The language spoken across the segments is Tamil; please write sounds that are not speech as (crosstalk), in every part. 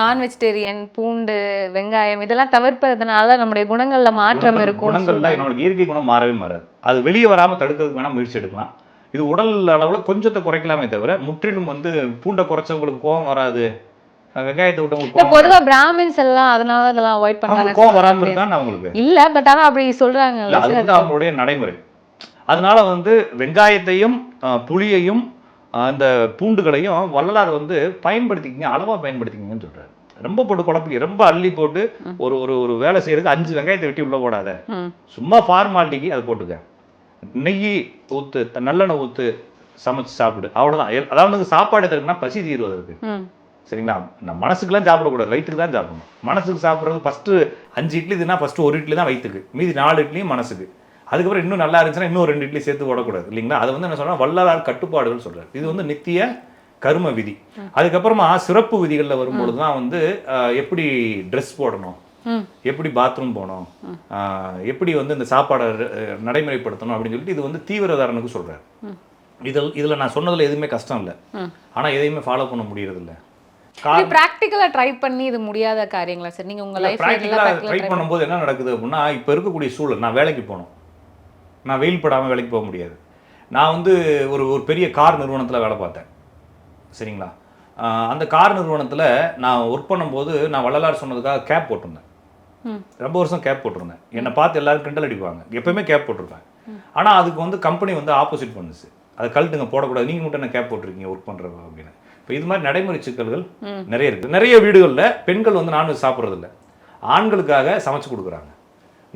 நான் வெஜிடேரியன் பூண்டு வெங்காயம் இதெல்லாம் தவிர்ப்பதனால நம்முடைய குணங்கள்ல மாற்றம் இருக்கும் குணங்கள் தான் நம்மளுக்கு இயற்கை குணம் மாறவே மாறாது. அது வெளியே வராம தடுக்கிறதுக்கு வேணா முயற்சி எடுக்கலாம். இது உடல் அளவுல கொஞ்சத்தை குறைக்கலாமே தவிர முற்றிலும் வந்து பூண்டை குறைச்சவங்களுக்கு கோவம் வராது. வெங்காயத்தை பொதுவா பிராமின்ஸ் எல்லாம் அதனால இதெல்லாம் அவாய்ட் கோவம் வராம இருக்கான்னு அவங்களுக்கு? இல்ல பட் ஆனா அப்படி அது வந்து அவங்களுடைய நடைமுறை. அதனால வந்து வெங்காயத்தையும் புளியையும் அந்த பூண்டுகளையும் வள்ளலார் வந்து பயன்படுத்திக்கிங்க அளவா பயன்படுத்திக்கிங்கன்னு சொல்றாரு. ரொம்ப போட்டு குழப்பி ரொம்ப அள்ளி போட்டு ஒரு ஒரு ஒரு வேலை செய்யறதுக்கு அஞ்சு வெங்காயத்தை வெட்டி உள்ள போடாத. சும்மா ஃபார்மாலிட்டிக்கு அதை போட்டுக்க. நெய் ஊத்து நல்லெண்ணெய் ஊத்து சமைச்சு சாப்பிடு. அவ்வளவுதான். அதாவது சாப்பாடு எதுக்குன்னா பசி தீர்வதற்கு. சரிங்களா? நம்ம மனசுக்குலாம் சாப்பிடக்கூடாது. வயிற்றுக்கு தான் சாப்பிடணும். மனசுக்கு சாப்பிட்றது ஃபஸ்ட்டு அஞ்சு இட்லி இதுனா ஃபஸ்ட்டு ஒரு இட்லி தான் வயிற்றுக்கு மீதி நாலு இட்லியும் மனசுக்கு. அதுக்கப்புறம் இன்னும் நல்லா இருந்துச்சுன்னா இன்னும் ரெண்டு இட்லி சேர்த்து ஓடக்கூடாது இல்லைங்களா? அது வந்து என்ன சொல்றேன் வள்ளலார் கட்டுப்பாடுகள் சொல்றாரு. இது வந்து நித்திய கர்ம விதி. அதுக்கப்புறமா சிறப்பு விதிகளில் வரும்பொழுது தான் வந்து எப்படி ட்ரெஸ் போடணும். எப்படி பாத்ரூம் போகணும் எப்படி வந்து இந்த சாப்பாடை நடைமுறைப்படுத்தணும் அப்படின்னு சொல்லிட்டு இது வந்து தீவிரதாரனுக்கு சொல்றாரு. இதில் இதில் நான் சொன்னதுல எதுவுமே கஷ்டம் இல்லை. ம். ஆனா எதையுமே ஃபாலோ பண்ண முடியறதில்ல இது பிராக்டிக்கலா ட்ரை பண்ணி இது முடியாத காரியங்களா சார் நீங்க உங்க லைஃப்ல ப்ராக்டிக்கலாக ட்ரை பண்ணும்போது என்ன நடக்குது அப்படின்னா இப்போ இருக்கக்கூடிய சூழல் நான் வேலைக்கு போகணும். நான் வெயில் படாமல் வேலைக்கு போக முடியாது. நான் வந்து ஒரு ஒரு பெரிய கார் நிறுவனத்தில் வேலை பார்த்தேன். சரிங்களா? அந்த கார் நிறுவனத்தில் நான் ஒர்க் பண்ணும்போது நான் வள்ளலார் சொன்னதுக்காக கேப் போட்டிருந்தேன். ரொம்ப வருஷம் கேப் போட்டிருந்தேன். என்னை பார்த்து எல்லாரும் கிண்டல் அடிப்பாங்க. எப்பயுமே கேப் போட்டிருப்பேன். ஆனால் அதுக்கு வந்து கம்பெனி வந்து ஆப்போசிட் பண்ணுச்சு. அதை கழட்டுங்க போடக்கூடாது. நீங்கள் மட்டும் என்ன கேப் போட்டிருக்கீங்க ஒர்க் பண்ணுறது அப்படின்னு. இப்போ இது மாதிரி நடைமுறை சிக்கல்கள் நிறைய இருக்குது நிறைய வீடுகளில் பெண்கள் வந்து நான்வெஜ் சாப்பிட்றதில்ல. ஆண்களுக்காக சமைச்சு கொடுக்குறாங்க.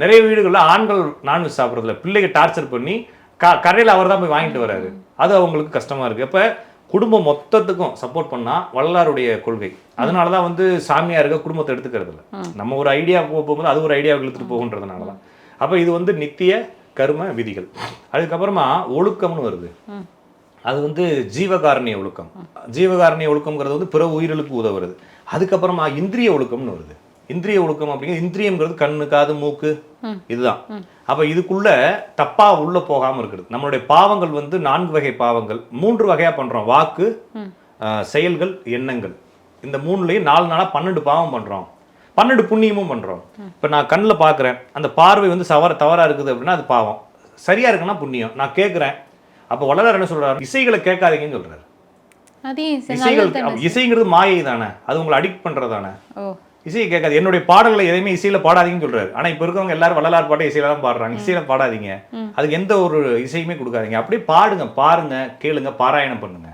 நிறைய வீடுகளில் ஆண்கள் நான்வெஜ் சாப்பிட்றதில்ல. பிள்ளைங்க டார்ச்சர் பண்ணி க கரையில் அவர் தான் போய் வாங்கிட்டு வராரு அது அவங்களுக்கு கஷ்டமாக இருக்குது அப்போ குடும்பம் மொத்தத்துக்கும் சப்போர்ட் பண்ணால் வள்ளலாருடைய கொள்கை. அதனால தான் வந்து சாமியாருக்க குடும்பத்தை எடுத்துக்கிறது இல்ல நம்ம ஒரு ஐடியா போகும்போது அது ஒரு ஐடியாவுக்கு இழுத்துட்டு போகுன்றதுனால தான் அப்போ இது வந்து நித்திய கர்ம விதிகள். அதுக்கப்புறமா ஒழுக்கம்னு வருது. அது வந்து ஜீவகாரணிய ஒழுக்கம். ஜீவகாரணிய ஒழுக்கம்ங்கிறது வந்து பிற உயிர்களுக்கு உதவுறது. அதுக்கப்புறமா இந்திரிய ஒழுக்கம்னு வருது. இந்திரிய ஒழுக்கம் அப்படிங்கிறது இந்திரியம்ங்கிறது கண்ணு காது மூக்கு இதுதான். அப்ப இதுக்குள்ள தப்பா உள்ள போகாம இருக்கிறது. நம்மளுடைய பாவங்கள் வந்து நான்கு வகை பாவங்கள். மூன்று வகையா பண்றோம். வாக்கு செயல்கள் எண்ணங்கள். இந்த மூணுலயும் நாலு நாளா பன்னெண்டு பாவம் பண்றோம். பன்னெண்டு புண்ணியமும் பண்றோம். இப்ப நான் கண்ணில் பார்க்குறேன் அந்த பார்வை வந்து சவர தவறா இருக்குது அப்படின்னா அது பாவம். சரியா இருக்குன்னா புண்ணியம். நான் கேட்குறேன் அப்போ வள்ளலார் என்ன சொல்றாரு? இசைகளை கேட்காதீங்கன்னு சரி, இசைகள். இசைங்கிறது மாயை தானே அது உங்களை அடிக்ட் பண்றது தானே ஓ. இசையை கேட்காது. என்னுடைய பாடல்களை எதையுமே இசையில பாடாதீங்கன்னு சொல்றாரு. ஆனா இப்ப இருக்கவங்க எல்லாரும் வள்ளலார் பாட்டை இசையில தான் பாடுறாங்க. இசையில பாடாதீங்க. அதுக்கு எந்த ஒரு இசையுமே கொடுக்காதீங்க. அப்படியே பாடுங்க பாருங்க கேளுங்க பாராயணம் பண்ணுங்க.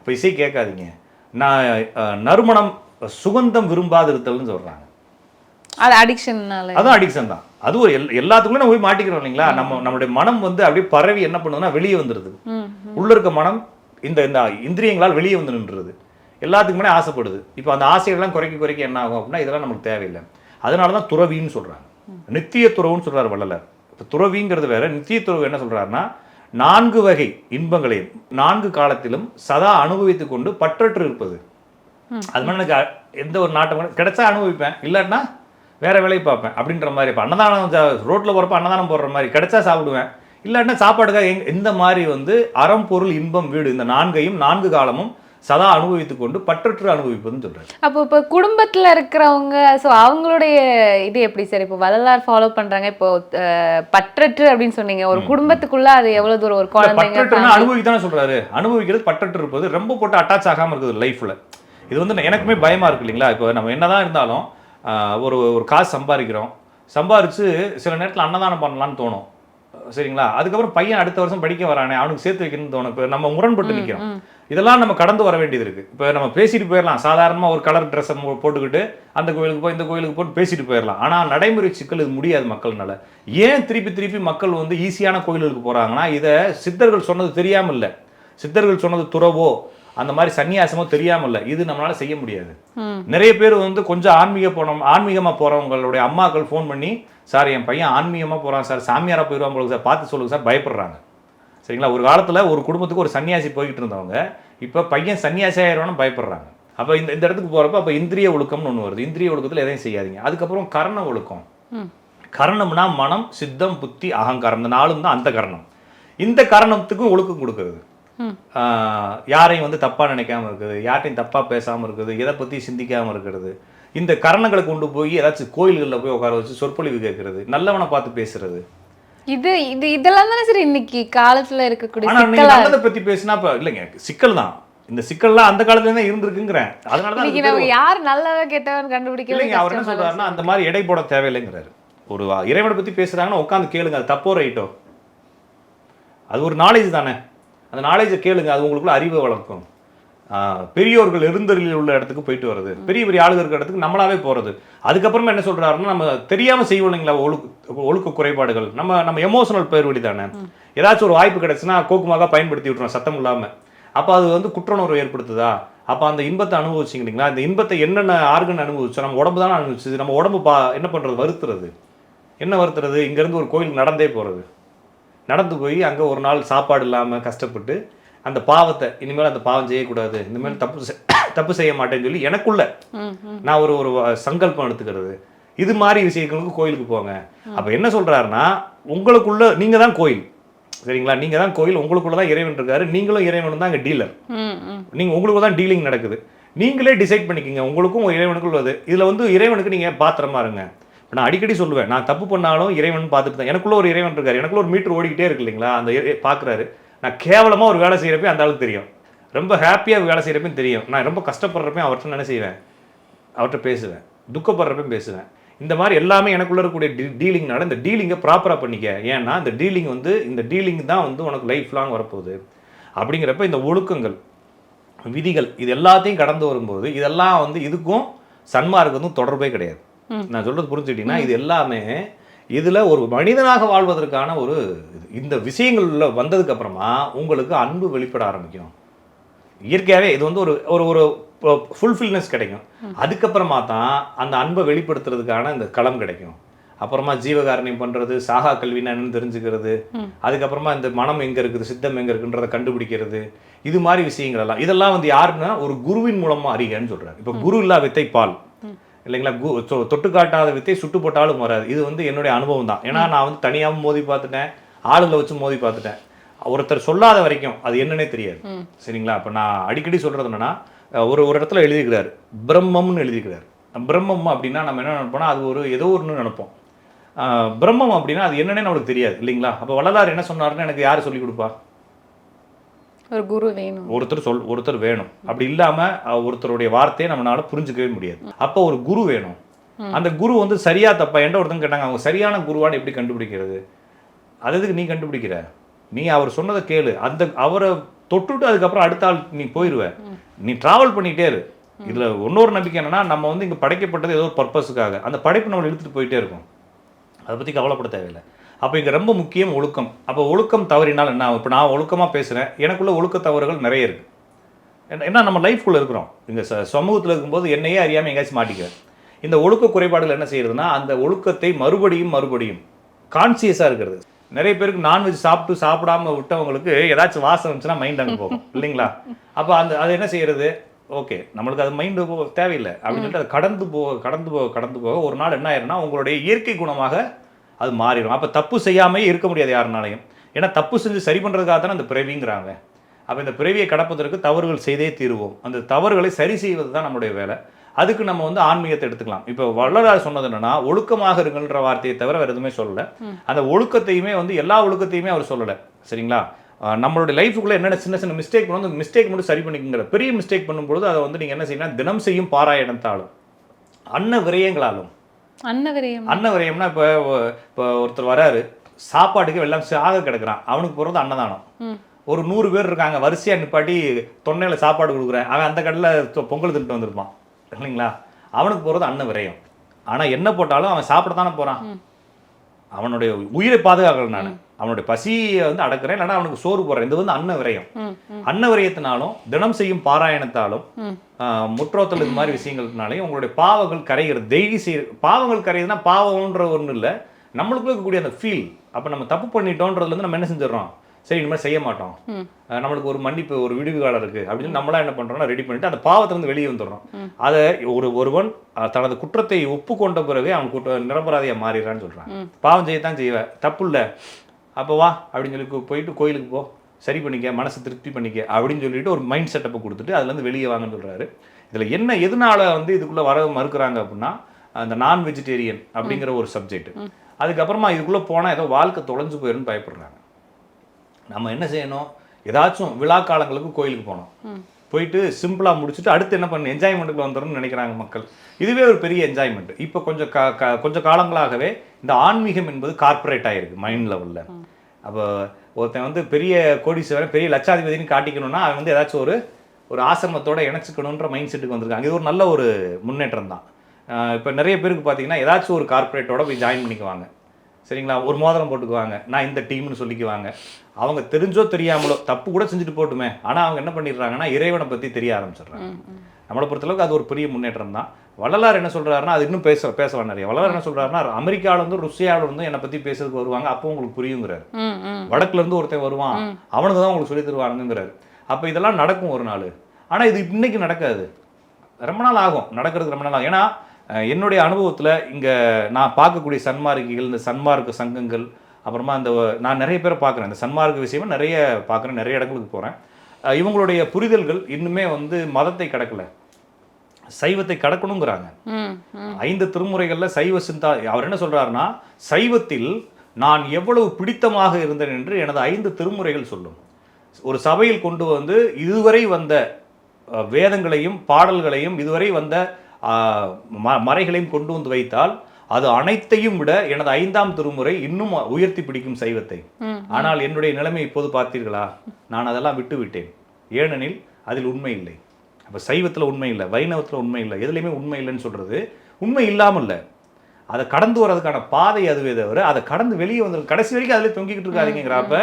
இப்ப இசை கேட்காதீங்க. நான் நறுமணம் சுகந்தம் விரும்பாதிருத்தல்னு சொல்றாங்க. அது அதுவும் அடிக்ஷன் தான். அது ஒரு எல் எல்லாத்துக்குள்ள நம்ம போய் மாட்டிக்கிறோம் இல்லைங்களா? நம்ம நம்மளுடைய மனம் வந்து அப்படியே பரவி என்ன பண்ணுதுன்னா வெளியே வந்துடுது ம். உள்ள இருக்க மனம் இந்த இந்த இந்திரியங்களால் வெளியே வந்து நின்றுது. எல்லாத்துக்குமே ஆசைப்படுது. இப்போ அந்த ஆசைகள்லாம் குறைக்க குறைக்க என்ன ஆகும் அப்படின்னா இதெல்லாம் நமக்கு தேவையில்லை. அதனால தான் துறவின்னு சொல்றாங்க. நித்திய துறவுன்னு சொல்றாரு வள்ளலார். இப்போ துறவிங்கிறது வேற. நித்திய துறவு என்ன சொல்றாருன்னா நான்கு வகை இன்பங்களையும் நான்கு காலத்திலும் சதா அனுபவித்துக் கொண்டு பற்றற்று இருப்பது. அது மாதிரி எனக்கு எந்த ஒரு நாட்டம் கூட கிடைச்சா அனுபவிப்பேன். இல்லாட்டினா வேற வேலையை பார்ப்பேன் அப்படின்ற மாதிரி. இப்போ அன்னதானம் ரோட்டில் போகிறப்ப அன்னதானம் போடுற மாதிரி கிடைச்சா சாப்பிடுவேன். இல்லாட்டினா சாப்பாடுக்காக எங் இந்த மாதிரி வந்து அறம் பொருள் இன்பம் வீடு இந்த நான்கையும் நான்கு காலமும் சதா அனுபவித்துக் கொண்டு பற்றற்று அனுபவிப்பதுன்னு சொல்றாரு. அப்போ இப்போ குடும்பத்துல இருக்கிறவங்க ஸோ அவங்களுடைய இது எப்படி சார்? இப்போ வள்ளலார் ஃபாலோ பண்றாங்க. இப்போ பற்றற்று அப்படின்னு சொன்னீங்க. ஒரு குடும்பத்துக்குள்ள அது எவ்வளவு தூரம் ஒரு குழந்தைங்க பற்றற்றுனா அனுபவிக்கத்தானே சொல்றாரு. அனுபவிக்கிறது பற்றற்று இருப்பது ரொம்ப போட்டு அட்டாச் ஆகாம இருக்குது லைஃப்ல இது வந்து எனக்குமே பயமா இருக்கு இல்லைங்களா? இப்போ நம்ம என்னதான் இருந்தாலும் ஒரு ஒரு காசு சம்பாதிக்கிறோம். சம்பாரிச்சு சில நேரத்துல அன்னதானம் பண்ணலாம்னு தோணும். சரிங்களா? அதுக்கப்புறம் பையன் அடுத்த வருஷம் படிக்க வரானே அவனுக்கு சேர்த்து வைக்கணும்னு தோணும். நம்ம முரண்பட்டு நிற்கிறோம் இதெல்லாம் நம்ம கடந்து வர வேண்டியது இருக்கு. இப்போ நம்ம பேசிட்டு போயிடலாம் சாதாரணமா ஒரு கலர் ட்ரெஸ்ஸை போட்டுக்கிட்டு அந்த கோயிலுக்கு போய் இந்த கோயிலுக்கு போய் பேசிட்டு போயிடலாம் ஆனா நடைமுறை சிக்கல் இது முடியாது மக்கள்னால. ஏன் திருப்பி திருப்பி மக்கள் வந்து ஈஸியான கோயிலுக்கு போறாங்கன்னா இதை சித்தர்கள் சொன்னது தெரியாம இல்ல சித்தர்கள் சொன்னது துறவோ அந்த மாதிரி சன்னியாசமோ தெரியாம இல்ல இது நம்மளால செய்ய முடியாது. நிறைய பேர் வந்து கொஞ்சம் ஆன்மீக போனோம் ஆன்மீகமா போறவங்களுடைய அம்மாக்கள் ஃபோன் பண்ணி சார் என் பையன் ஆன்மீகமா போறான் சார். சாமியாரா போயிடுவான் போல சார். பார்த்து சொல்லுங்க சார். பயப்படுறாங்க. சரிங்களா? ஒரு காலத்துல ஒரு குடும்பத்துக்கு ஒரு சன்னியாசி போய்கிட்டு இருந்தவங்க இப்போ பையன் சன்னியாசி ஆயிடுவான்னு பயப்படுறாங்க. அப்போ இந்த இந்த இடத்துக்கு போறப்ப அப்போ இந்திரிய ஒழுக்கம்னு ஒன்று வருது. இந்திரிய ஒழுக்கத்தில் எதையும் செய்யாதீங்க. அதுக்கப்புறம் கரண ஒழுக்கம். கரணம்னா மனம் சித்தம் புத்தி அகங்காரம். இந்த நாலும் தான் அந்த கரணம். இந்த கரணத்துக்கும் ஒழுக்கம் கொடுக்கறது. யாரையும் வந்து தப்பாக நினைக்காம இருக்குது யார்ட்டையும் தப்பாக பேசாமல் இருக்குது எதை பற்றி சிந்திக்காமல் இருக்கிறது. இந்த கரணங்களை கொண்டு போய் ஏதாச்சும் கோயில்களில் போய் உட்கார வச்சு சொற்பொழிவு கேட்கறது நல்லவனை பார்த்து பேசுறது. இது இது இதெல்லாம் தானே சரி இன்னைக்கு காலத்துல இருக்கக்கூடிய நல்லதை பத்தி பேசினா இப்ப இல்லைங்க சிக்கல் தான். இந்த சிக்கல்லாம் அந்த காலத்துல தான் இருந்திருக்குங்கிறேன். அதனால தான் நம்ம யார் நல்லவ கெட்டவன் கண்டுபிடிக்கவே இல்லைங்க அவர் என்ன சொல்றாருன்னா அந்த மாதிரி எடை போட தேவையில்லைங்கிறாரு. ஒரு இறைவனை பத்தி பேசுறாங்கன்னா உட்காந்து கேளுங்க அது தப்போ ரைட்டோ? அது ஒரு நாலேஜ் தானே. அந்த நாலேஜை கேளுங்க அது உங்களுக்குள்ள அறிவை வளர்க்கும். பெரியோர்கள் இருந்தரில் உள்ள இடத்துக்கு போயிட்டு வர்றது. பெரிய பெரிய ஆளுங்க இருக்கிற இடத்துக்கு நம்மளாவே போறது. அதுக்கப்புறமா என்ன சொல்றாருன்னா நம்ம தெரியாம செய்வோம் இல்லைங்களா ஒழுக்க ஒழுக்க குறைபாடுகள். நம்ம நம்ம எமோஷனல் பேர்வழி தானே. ஏதாச்சும் ஒரு வாய்ப்பு கிடைச்சுன்னா கோக்குமாக பயன்படுத்தி விட்டுறோம் சத்தம் இல்லாம. அப்போ அது வந்து குற்றுணர்வு ஏற்படுத்துதா? அப்போ அந்த இன்பத்தை அனுபவிச்சிங்க இல்லைங்களா? இந்த இன்பத்தை என்னென்ன ஆர்கன் அனுபவிச்சோம் நம்ம உடம்பு தானே அனுபவிச்சது. நம்ம உடம்பு பா என்ன பண்ணுறது வருத்துறது. என்ன வருத்துறது? இங்கேருந்து ஒரு கோயிலுக்கு நடந்தே போகிறது நடந்து போய் அங்கே ஒரு நாள் சாப்பாடு இல்லாமல் கஷ்டப்பட்டு அந்த பாவத்தை இனிமேல் அந்த பாவம் செய்யக்கூடாது. இனிமேல் தப்பு (coughs) தப்பு செய்ய மாட்டேன்னு சொல்லி எனக்குள்ள. நான் ஒரு ஒரு சங்கல்பம் எடுத்துக்கிறது. இது மாதிரி விஷயங்களுக்கு கோயிலுக்கு போங்க. அப்போ என்ன சொல்றாருன்னா உங்களுக்குள்ள நீங்கள் தான் கோயில். சரிங்களா? நீங்கள் தான் கோயில் உங்களுக்குள்ள தான் இறைவன் இருக்காரு. நீங்களும் இறைவனும் தான் அங்கே டீலர். நீங்கள் உங்களுக்கு தான் டீலிங் நடக்குது. நீங்களே டிசைட் பண்ணிக்கோங்க. உங்களுக்கும் உங்க இறைவனுக்கும் உள்ளது. இதில் வந்து இறைவனுக்கு நீங்கள் பாத்திரமா இருங்க. இப்ப நான் அடிக்கடி சொல்லுவேன் நான் தப்பு பண்ணாலும் இறைவன் பார்த்துட்டு தான் எனக்குள்ள ஒரு இறைவன் இருக்காரு. எனக்குள்ள ஒரு மீட்டர் ஓடிக்கிட்டே இருக்கு இல்லைங்களா? அந்த பார்க்குறாரு நான் கேவலமாக ஒரு வேலை செய்கிறப்ப அந்த ஆளுக்கு தெரியும். ரொம்ப ஹாப்பியாக வேலை செய்கிறப்பையும் தெரியும். நான் ரொம்ப கஷ்டப்படுறப்பையும் அவர்கிட்ட என்ன செய்வேன்? அவர்கிட்ட பேசுவேன். துக்கப்படுறப்பையும் பேசுவேன். இந்த மாதிரி எல்லாமே எனக்குள்ள இருக்கக்கூடிய டீ டீலிங்னால இந்த டீலிங்கை ப்ராப்பராக பண்ணிக்க. ஏன்னா இந்த டீலிங் வந்து இந்த டீலிங் தான் வந்து உனக்கு லைஃப் லாங் வரப்போகுது. அப்படிங்கிறப்ப இந்த ஒழுக்கங்கள் விதிகள் இது எல்லாத்தையும் கடந்து வரும்போது இதெல்லாம் வந்து இதுக்கும் சன்மார்க்கத்துக்கும் தொடர்பே கிடையாது. நான் சொல்றது புரிஞ்சுக்கிட்டீங்கன்னா இது எல்லாமே இதுல ஒரு மனிதனாக வாழ்வதற்கான ஒரு. இந்த விஷயங்கள்ல வந்ததுக்கு அப்புறமா உங்களுக்கு அன்பு வெளிப்பட ஆரம்பிக்கும். இயற்கையாகவே இது வந்து ஒரு ஒரு ஒரு ஃபுல்ஃபில்னஸ் கிடைக்கும். அதுக்கப்புறமா தான் அந்த அன்பை வெளிப்படுத்துறதுக்கான இந்த களம் கிடைக்கும். அப்புறமா ஜீவகாரணியம் பண்றது சாகா கல்வினா என்னன்னு தெரிஞ்சுக்கிறது. அதுக்கப்புறமா இந்த மனம் எங்க இருக்குது சித்தம் எங்க இருக்குன்றதை கண்டுபிடிக்கிறது. இது மாதிரி விஷயங்கள் எல்லாம். இதெல்லாம் வந்து யாருன்னா ஒரு குருவின் மூலமா அறிகன்னு சொல்றாரு. இப்போ குரு இல்லா வித்தை பால். இல்லைங்களா? கு தொட்டு காட்டாத வித்தை சுட்டு போட்டாலும் வராது. இது வந்து என்னுடைய அனுபவம் தான். ஏன்னா நான் வந்து தனியாகவும் மோதி பார்த்துட்டேன். ஆளுங்களை வச்சு மோதி பார்த்துட்டேன். ஒருத்தர் சொல்லாத வரைக்கும் அது என்னன்னே தெரியாது. சரிங்களா? அப்போ நான் அடிக்கடி சொல்றது என்னன்னா ஒரு ஒரு இடத்துல எழுதிக்கிறார் பிரம்மம்னு எழுதிக்கிறார் பிரம்மம் அப்படின்னா நம்ம என்ன நினைப்போம்னா அது ஒரு ஏதோ ஒன்று நினைப்போம். பிரம்மம் அப்படின்னா அது என்னன்னே நம்மளுக்கு தெரியாது. இல்லைங்களா? அப்போ வள்ளலார் என்ன சொன்னாருன்னு எனக்கு யார் சொல்லி கொடுப்பா? ஒரு குரு வேணும். ஒருத்தர் சொல் ஒருத்தர் வேணும். அப்படி இல்லாம ஒருத்தருடைய வார்த்தையை நம்மளால புரிஞ்சுக்கவே முடியாது. அப்போ ஒரு குரு வேணும். அந்த குரு வந்து சரியா தப்பா என்கிட்ட ஒருத்தங்க கேட்டாங்க அவங்க சரியான குருவான்னு எப்படி கண்டுபிடிக்கிறது? அது எதுக்கு நீ கண்டுபிடிக்கிற? நீ அவர் சொன்னதை கேளு. அந்த அவரை தொட்டுட்டு அதுக்கப்புறம் அடுத்த ஆள் நீ போயிடுவ நீ டிராவல் பண்ணிட்டே இரு. இதுல இன்னொரு நம்பிக்கை என்னன்னா நம்ம வந்து இங்க படைக்கப்பட்டது ஏதோ ஒரு பர்பஸுக்காக அந்த படைப்பு நம்மளை இழுத்துட்டு போயிட்டே இருக்கும். அதை பற்றி கவலைப்பட தேவையில்லை. அப்போ இங்கே ரொம்ப முக்கியம் ஒழுக்கம். அப்போ ஒழுக்கம் தவறினால் என்ன ஆகும்? இப்போ நான் ஒழுக்கமாக பேசுகிறேன் எனக்குள்ளே ஒழுக்க தவறுகள் நிறைய இருக்குது ஏன்னா- ஏன்னா நம்ம லைஃப்குள்ளே இருக்கிறோம். இங்கே ச சமூகத்தில் இருக்கும்போது என்னையே அறியாமல் எங்கேயாச்சும் மாட்டிக்கிறேன் இந்த ஒழுக்க குறைபாடுகள் என்ன செய்யறதுன்னா அந்த ஒழுக்கத்தை மறுபடியும் மறுபடியும் கான்சியஸாக இருக்கிறது. நிறைய பேருக்கு நான்வெஜ் சாப்பிட்டு சாப்பிடாம விட்டவங்களுக்கு ஏதாச்சும் வாசம் இருந்துச்சுன்னா மைண்ட் அங்கே போகும். இல்லைங்களா? அப்போ அந்த அது என்ன செய்யறது? ஓகே நம்மளுக்கு அது மைண்டு தேவையில்லை. அப்படின்னு சொல்லிட்டு அது கடந்து போக கடந்து போக கடந்து போக ஒரு நாள் என்ன ஆயிரும்னா உங்களுடைய இயற்கை குணமாக அது மாறிடும். அப்போ தப்பு செய்யாமே இருக்க முடியாது யாருனாலையும். ஏன்னா தப்பு செஞ்சு சரி பண்ணுறதுக்காக தானே அந்த பிறவிங்கிறாங்க. அப்போ இந்த பிறவியை கடப்பதற்கு தவறுகள் செய்தே தீருவோம். அந்த தவறுகளை சரி செய்வது தான் நம்மளுடைய வேலை. அதுக்கு நம்ம வந்து ஆன்மீகத்தை எடுத்துக்கலாம். இப்போ வள்ளலார் சொன்னது என்னன்னா ஒழுக்கமாக இருங்கன்ற வார்த்தையை தவிர வேறு எதுவுமே சொல்லலை. அந்த ஒழுக்கத்தையுமே வந்து எல்லா ஒழுக்கத்தையுமே அவர் சொல்லலை. சரிங்களா? நம்மளுடைய லைஃபுக்குள்ள என்னென்ன சின்ன சின்ன மிஸ்டேக் வந்து அந்த மிஸ்டேக் மட்டும் சரி பண்ணிக்கங்கிற பெரிய மிஸ்டேக் பண்ணும்பொழுது அதை வந்து நீங்கள் என்ன செய்யணும் தினம் செய்யும் பாராயணத்தாலும் அன்ன விரயங்களாலும் அன்னவரியம். அன்ன விரயம்னா இப்போ இப்போ ஒருத்தர் வராரு சாப்பாட்டுக்கு எல்லாம் சாக கிடக்குறான். அவனுக்கு போகிறது அன்னதானம். ஒரு நூறு பேர் இருக்காங்க வரிசையாக நிப்பாட்டி தொன்னையில் சாப்பாடு கொடுக்குறேன். அவன் அந்த கடையில் பொங்கல் தின்ட்டு வந்திருப்பான். இல்லைங்களா? அவனுக்கு போகிறது அன்ன விரயம் ஆனால் என்ன போட்டாலும் அவன் சாப்பிட தானே போகிறான் அவனுடைய உயிரை பாதுகாக்கல நான். அவனுடைய பசியை வந்து அடக்குறேன் இல்லைன்னா அவனுக்கு சோறு போடுறேன். இது வந்து அன்ன விரயம். அன்ன விரயத்தினாலும் தினம் செய்யும் பாராயணத்தாலும் முற்றோத்தல் இது மாதிரி விஷயங்கள்னாலையும் உங்களுடைய பாவங்கள் கரைகிறது. டெய்லி செய்ய பாவங்கள் கரையுதுன்னா பாவம்ன்ற ஒன்றும் இல்லை. நம்மளுக்குள்ள இருக்கக்கூடிய அந்த ஃபீல் அப்போ நம்ம தப்பு பண்ணிட்டோன்றதுலேருந்து நம்ம என்ன செஞ்சிடறோம்? சரி இனிமேல் செய்ய மாட்டோம். நம்மளுக்கு ஒரு மன்னிப்பு ஒரு விடுவி காலம் இருக்குது அப்படின்னு நம்மளா என்ன பண்ணுறோம்னா ரெடி பண்ணிட்டு அந்த பாவத்திலிருந்து வெளியே வந்துடுறோம். அதை ஒரு ஒருவன் தனது குற்றத்தை ஒப்புக்கொண்ட பிறகு அவன் குற்ற நிரபராதியாக மாறிடுறான்னு சொல்கிறான் பாவம் செய்யத்தான் செய்வேன் தப்பு இல்லை அப்போ வா அப்படின்னு சொல்லி போயிட்டு கோயிலுக்கு போ. சரி பண்ணிக்க மனசை திருப்தி பண்ணிக்க அப்படின்னு சொல்லிட்டு ஒரு மைண்ட் செட்டப்பை கொடுத்துட்டு அதுலேருந்து வெளியே வாங்கன்னு சொல்கிறாரு இதில் என்ன எதனால வந்து இதுக்குள்ளே வர மறுக்கிறாங்க அப்படின்னா அந்த நான் வெஜிடேரியன் அப்படிங்கிற ஒரு சப்ஜெக்ட் அதுக்கப்புறமா இதுக்குள்ளே போனால் ஏதோ வாழ்க்கை தொலைஞ்சு போயிடும்னு பயப்படுறாங்க. நம்ம என்ன செய்யணும்? ஏதாச்சும் விழா காலங்களுக்கு கோயிலுக்கு போனோம் போயிட்டு சிம்பிளாக முடிச்சுட்டு அடுத்து என்ன பண்ணு என்ஜாய்மெண்ட்டுக்கு வந்துடணும்னு நினைக்கிறாங்க மக்கள். இதுவே ஒரு பெரிய என்ஜாய்மெண்ட் இப்போ கொஞ்சம் கா கொஞ்சம் காலங்களாகவே இந்த ஆன்மீகம் என்பது கார்ப்பரேட் ஆயிருக்கு மைண்ட் லெவலில் அப்போ ஒருத்தன் வந்து பெரிய கோடீஸ்வரன் பெரிய லட்சாதிபதினு காட்டிக்கணும்னா அவன் வந்து ஏதாச்சும் ஒரு ஒரு ஆசிரமத்தோட இணைச்சிக்கணுன்ற மைண்ட் செட்டுக்கு வந்திருக்காங்க. இது ஒரு நல்ல ஒரு முன்னேற்றம் தான். இப்போ நிறைய பேருக்கு பார்த்தீங்கன்னா ஏதாச்சும் ஒரு கார்ப்பரேட்டோட போய் ஜாயின் பண்ணிக்குவாங்க. சரிங்களா? ஒரு மோதிரம் போட்டுக்குவாங்க. நான் இந்த டீம்னு சொல்லிக்குவாங்க. அவங்க தெரிஞ்சோ தெரியாமலோ தப்பு கூட செஞ்சுட்டு போட்டுமே. ஆனால் அவங்க என்ன பண்ணிடுறாங்கன்னா இறைவனை பற்றி தெரிய ஆரம்பிச்சிடுறாங்க. நம்மளை பொறுத்தளவுக்கு அது ஒரு பெரிய முன்னேற்றம் தான். வள்ளலார் என்ன சொல்றாருன்னா அது இன்னும் பேச பேசலாம் நிறைய. வள்ளலார் என்ன சொல்றாருன்னா அமெரிக்கால இருந்து ருசியால இருந்து என்னை பத்தி பேசுறதுக்கு வருவாங்க. அப்போ உங்களுக்கு புரியுங்கிறாரு. ம் ம். வடக்குல இருந்து ஒருத்தன் வருவான். அவனுக்கு தான் உங்களுக்கு சொல்லி தருவானுங்கிறாரு. அப்போ இதெல்லாம் நடக்கும் ஒரு நாள். ஆனா இது இன்னைக்கு நடக்காது. ரொம்ப நாள் ஆகும். நடக்கிறதுக்கு ரொம்ப நாள் ஆகும். ஏன்னா என்னுடைய அனுபவத்துல இங்க நான் பார்க்கக்கூடிய சன்மார்க்கிகள் இந்த சன்மார்க்க சங்கங்கள் அப்புறமா இந்த நான் நிறைய பேரை பார்க்குறேன். இந்த சன்மார்க்க விஷயமா நிறைய பார்க்குறேன். நிறைய இடங்களுக்கு போகிறேன் இவங்களுடைய புரிதல்கள் இன்னுமே வந்து மதத்தை கடக்கல. சைவத்தை கடக்கணுங்கிறாங்க. ஐந்து திருமுறைகள்ல சைவ சிந்தா அவர் என்ன சொல்றாருன்னா சைவத்தில் நான் எவ்வளவு பிடித்தமாக இருந்தேன் என்று எனது ஐந்து திருமுறைகள் சொல்லும். ஒரு சபையில் கொண்டு வந்து இதுவரை வந்த வேதங்களையும் பாடல்களையும் இதுவரை வந்த மறைகளையும் கொண்டு வந்து வைத்தால் அது அனைத்தையும் விட எனது ஐந்தாம் திருமுறை இன்னும் உயர்த்தி பிடிக்கும் சைவத்தை. ஆனால் என்னுடைய நிலைமை இப்போது பார்த்தீர்களா? நான் அதெல்லாம் விட்டு விட்டேன். ஏனெனில் அதில் உண்மை இல்லை. அப்போ சைவத்தில் உண்மை இல்லை வைணவத்தில் உண்மை இல்லை எதுலையுமே உண்மை இல்லைன்னு சொல்கிறது உண்மை இல்லாமல் இல்லை அதை கடந்து வர்றதுக்கான பாதை அதுவே தவிர அதை கடந்து வெளியே வந்து கடைசி வரைக்கும் அதிலே தொங்கிக்கிட்டு இருக்காதீங்கிறப்ப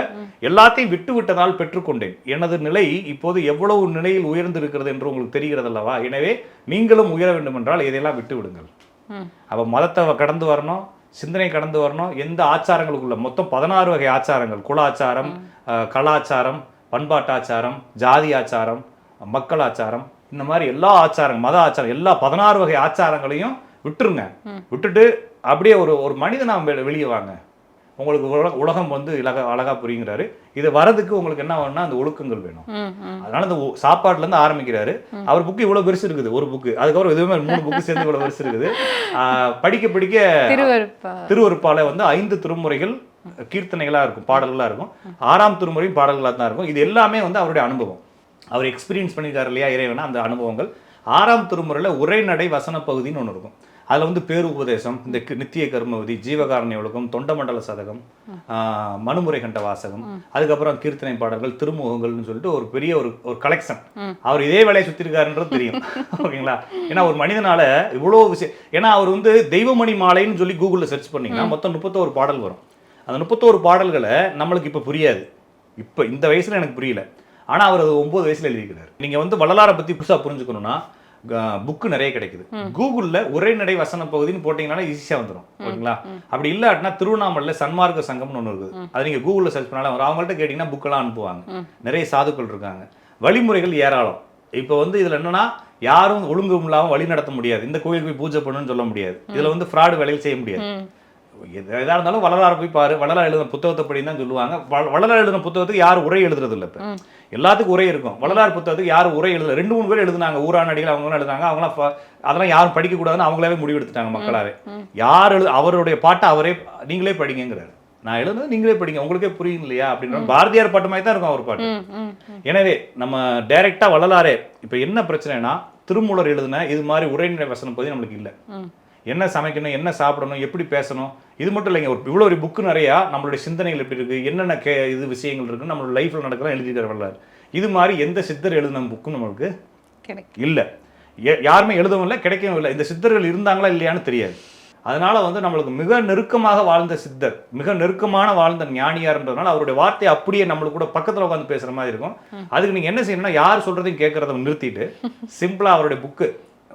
எல்லாத்தையும் விட்டு விட்டதால் பெற்றுக்கொண்டேன். எனது நிலை இப்போது எவ்வளவு நிலையில் உயர்ந்து இருக்கிறது என்று உங்களுக்கு தெரிகிறது அல்லவா எனவே நீங்களும் உயர வேண்டும் என்றால் இதையெல்லாம் விட்டு விடுங்கள். அப்போ மதத்தை கடந்து வரணும் சிந்தனை கடந்து வரணும் எந்த ஆச்சாரங்களுக்குள்ள? மொத்தம் பதினாறு வகை ஆச்சாரங்கள். குல ஆச்சாரம் அஹ், கலாச்சாரம் பண்பாட்டாச்சாரம் ஜாதி ஆச்சாரம் மக்கள் ஆச்சாரம் இந்த மாதிரி எல்லா ஆச்சாரம் மத ஆச்சாரம் எல்லா பதினாறு வகை ஆச்சாரங்களையும் விட்டுருங்க. விட்டுட்டு அப்படியே ஒரு ஒரு மனிதனா வெளியே வாங்க. உங்களுக்கு உலக- உலகம் வந்து இலக அழகா புரியுங்கிறாரு. இது வரதுக்கு உங்களுக்கு என்ன வேணும்னா அந்த ஒழுக்கங்கள் வேணும். அதனால இந்த ஒ- சாப்பாட்டுல இருந்து ஆரம்பிக்கிறாரு அவர் புக்கு இவ்வளவு பெருசு இருக்குது. ஒரு புக்கு. அதுக்கப்புறம் இதுவுமே மூணு புக்கு சேர்ந்து இவ்வளவு பெருசு இருக்குது. படிக்க படிக்க திருவருப்பா. திருவருப்பால வந்து ஐந்து திருமுறைகள் கீர்த்தனைகளா இருக்கும். பாடல்களா இருக்கும். ஆறாம் திருமுறையும் பாடல்களா தான் இருக்கும். இது எல்லாமே வந்து அவருடைய அனுபவம். அவர் எக்ஸ்பீரியன்ஸ் பண்ணியிருக்காரு இல்லையா இறைவனா அந்த அனுபவங்கள். ஆறாம் திருமுறையில உரைநடை வசன பகுதின்னு ஒன்று இருக்கும். அதுல வந்து பேரு உபதேசம் இந்த நித்திய கர்மவதி ஜீவகாரண்ய ஒழுக்கம் தொண்டமண்டல சதகம் மனுமுறை கண்ட வாசகம் அதுக்கப்புறம் கீர்த்தனை பாடல்கள் திருமுகங்கள்னு சொல்லிட்டு ஒரு பெரிய ஒரு ஒரு கலெக்ஷன் அவர் இதே வேலையை சுத்திருக்காருன்றது தெரியும். (laughs) ஓகேங்களா? ஏன்னா ஒரு மனிதனால இவ்வளோ விஷயம் ஏன்னா அவர் வந்து தெய்வமணி மாலைன்னு சொல்லி கூகுளில் சர்ச் பண்ணீங்கன்னா மொத்தம் முப்பத்தோரு பாடல் வரும். அந்த முப்பத்தோரு பாடல்களை நம்மளுக்கு இப்போ புரியாது. இப்போ இந்த வயசுல எனக்கு புரியல. ஆனா அவர் அது ஒன்பது வயசுல எழுதியிருக்கிறார். நீங்க வந்து வள்ளலாரை பத்தி புதுசா புரிஞ்சுக்கணும்னா புக்கு நிறைய கிடைக்குது. கூகுள்ல உரைநடை வசன பகுதின்னு போட்டீங்கன்னா ஈஸியா வந்துடும் ஓகேங்களா? அப்படி இல்லாட்டினா திருவண்ணாமலையில் சன்மார்க்க சங்கம்னு ஒன்று இருக்குது. அது நீங்க கூகுள்ல சர்ச் பண்ணாலும் வரும். அவங்கள்ட்ட கேட்டீங்கன்னா புக்கெல்லாம் அனுப்புவாங்க. நிறைய சாதுக்கள் இருக்காங்க. வழிமுறைகள் ஏராளம். இப்போ வந்து இதுல என்னன்னா யாரும் ஒழுங்கு இல்லாமல் வழி நடத்த முடியாது. இந்த கோயிலுக்கு போய் பூஜை பண்ணுன்னு சொல்ல முடியாது. இதுல வந்து ஃப்ராடு வேலைகள் செய்ய முடியாது. ம் எது எதா இருந்தாலும் வள்ளலாரை போய் பாரு. வள்ளலார் எழுதின புத்தகத்தை படி தான் சொல்லுவாங்க. வள்ளலார் எழுதின புத்தகத்துக்கு யாரும் உரை எழுதுறது இல்லை இப்போ எல்லாத்துக்கும் உரை இருக்கும். வள்ளலார் புத்தகத்துக்கு யாரும் உரை எழுதல. ரெண்டு மூணு பேர் எழுதுனாங்க. ஊரானடிகள் அவங்களாம் எழுதுனாங்க. அவங்களாம் அதெல்லாம் யாரும் படிக்க கூடாதுன்னு அவங்களாவே முடிவெடுத்துட்டாங்க மக்களாவே. யார் எழுது அவருடைய பாட்டை அவரே நீங்களே படிங்கங்கிறாரு. நான் எழுதுனது நீங்களே படிங்க. உங்களுக்கே புரியும் இல்லையா அப்படின்ற பாரதியார் பாட்டு மாதிரி தான் இருக்கும் அவர் பாட்டு. எனவே நம்ம டைரக்டா வள்ளலாரே இப்போ என்ன பிரச்சனைனா திருமூலர் எழுதின இது மாதிரி உரைநிலை வசனம் பகுதி நம்மளுக்கு இல்லை. என்ன சமைக்கணும் என்ன சாப்பிடணும் எப்படி பேசணும் இது மட்டும் இல்லைங்க. ஒரு இவ்வளோ ஒரு புக்கு நிறையா நம்மளுடைய சிந்தனைகள் எப்படி இருக்கு என்னென்ன கே இது விஷயங்கள் இருக்கு நம்மளோட லைஃப்ல நடக்கலாம் எழுதிக்கிற வள்ளலார் இது மாதிரி எந்த சித்தர் எழுதின புக்கும் நம்மளுக்கு கிடைக்கும் இல்லை. யாருமே எழுதவும் இல்லை கிடைக்கவும் இல்லை. இந்த சித்தர்கள் இருந்தாங்களா இல்லையான்னு தெரியாது. அதனால வந்து நம்மளுக்கு மிக நெருக்கமாக வாழ்ந்த சித்தர் மிக நெருக்கமான வாழ்ந்த ஞானியார்ன்றதுனால அவருடைய வார்த்தையை அப்படியே நம்மளுக்கு கூட பக்கத்துல உட்காந்து பேசுற மாதிரி இருக்கும். அதுக்கு நீங்க என்ன செய்யணும்னா யார் சொல்றதையும் கேட்கறத நிறுத்திட்டு (laughs) சிம்பிளா அவருடைய புக்கு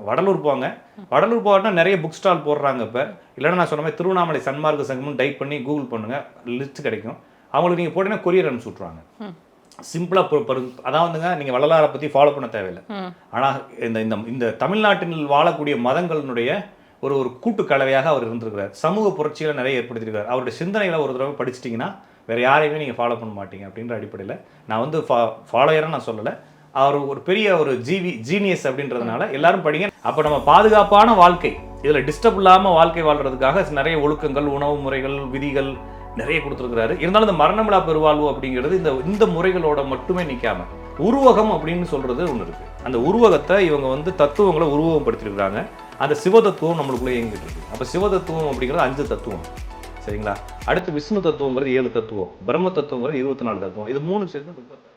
வடலூர் போங்க. வடலூர் போகணும்னா நிறைய புக் ஸ்டால் போடுறாங்க இப்போ. இல்லைன்னா நான் சொன்ன மாதிரி திருவண்ணாமலை சன்மார்க்க சங்கம்னு டைப் பண்ணி கூகுள் பண்ணுங்க. லிஸ்ட் கிடைக்கும். அவங்களுக்கு நீங்கள் போட்டீங்கன்னா கொரியர் அனுப்பிச்சு விட்ருவாங்க சிம்பிளாக அதான் வந்துங்க நீங்கள் வள்ளலாரை பற்றி ஃபாலோ பண்ண தேவையில்லை. ஆனால் இந்த இந்த இந்த தமிழ்நாட்டில் வாழக்கூடிய மதங்களினுடைய ஒரு ஒரு கூட்டு கலவையாக அவர் இருந்திருக்கிறார். சமூக புரட்சிகளை நிறைய ஏற்படுத்தியிருக்கார். அவருடைய சிந்தனைகளை ஒரு தடவை படிச்சிட்டிங்கன்னா வேறு யாரையுமே நீங்கள் ஃபாலோ பண்ண மாட்டீங்க அப்படின்ற அடிப்படையில் நான் வந்து ஃபா ஃபாலோயராக நான் சொல்லலை. அவர் ஒரு பெரிய ஒரு ஜீவி ஜீனியஸ் அப்படின்றதுனால எல்லாரும் படிங்க. அப்போ நம்ம பாதுகாப்பான வாழ்க்கை இதில் டிஸ்டர்ப் இல்லாமல் வாழ்க்கை வாழ்றதுக்காக நிறைய ஒழுக்கங்கள் உணவு முறைகள் விதிகள் நிறைய கொடுத்துருக்கிறாரு. இருந்தாலும் இந்த மரணமிழா பெருவாழ்வு அப்படிங்கிறது இந்த இந்த முறைகளோட மட்டுமே நிற்காம உருவகம் அப்படின்னு சொல்கிறது ஒன்று இருக்குது அந்த உருவகத்தை இவங்க வந்து தத்துவங்களை உருவகப்படுத்திருக்கிறாங்க அந்த சிவதத்துவம் நம்மளுக்குள்ளே இயங்கிட்டு இருக்கு. அப்போ சிவதத்துவம் அப்படிங்கிறது அஞ்சு தத்துவம். சரிங்களா? அடுத்து விஷ்ணு தத்துவங்கிறது ஏழு தத்துவம் பிரம்ம தத்துவங்கிறது இருபத்தி நாலு தத்துவம். இது மூணு சேர்ந்து முப்பத்தாறு